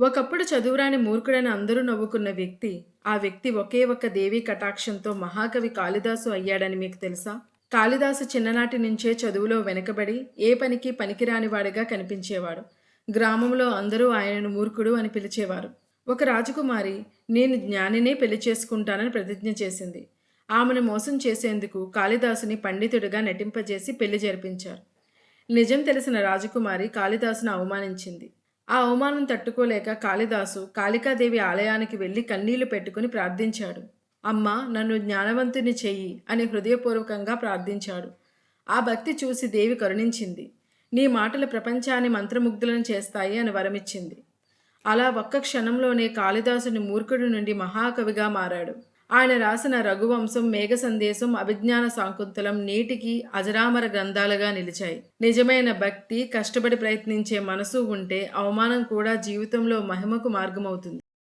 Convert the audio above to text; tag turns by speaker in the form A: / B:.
A: ఒకప్పుడు చదువురాని మూర్ఖుడని అందరూ నవ్వుకున్న వ్యక్తి ఆ వ్యక్తి ఒకే ఒక్క దేవీ కటాక్షంతో మహాకవి కాళిదాసు అయ్యాడని మీకు తెలుసా? కాళిదాసు చిన్ననాటి నుంచే చదువులో వెనకబడి ఏ పనికి పనికిరానివాడిగా కనిపించేవాడు. గ్రామంలో అందరూ ఆయనను మూర్ఖుడు అని పిలిచేవారు. ఒక రాజకుమారి నేను జ్ఞానినే పెళ్ళి చేసుకుంటానని ప్రతిజ్ఞ చేసింది. ఆమెను మోసం చేసేందుకు కాళిదాసుని పండితుడిగా నటింపజేసి పెళ్ళి జరిపించారు. నిజం తెలిసిన రాజకుమారి కాళిదాసును అవమానించింది. ఆ అవమానం తట్టుకోలేక కాళిదాసు కాళికాదేవి ఆలయానికి వెళ్ళి కన్నీళ్ళు పెట్టుకుని ప్రార్థించాడు. అమ్మా నన్ను జ్ఞానవంతుని చెయ్యి అని హృదయపూర్వకంగా ప్రార్థించాడు. ఆ భక్తి చూసి దేవి కరుణించింది. నీ మాటలు ప్రపంచాన్ని మంత్రముగ్ధులను చేస్తాయి అని వరమిచ్చింది. అలా ఒక్క క్షణంలోనే కాళిదాసుని మూర్ఖుడి నుండి మహాకవిగా మారాడు. ఆయన రాసిన రఘువంశం మేఘ సందేశం అభిజ్ఞాన శాకుంతలం నేటికి అజరామర గ్రంథాలుగా నిలిచాయి. నిజమైన భక్తి కష్టపడి ప్రయత్నించే మనసు ఉంటే అవమానం కూడా జీవితంలో మహిమకు మార్గమవుతుంది.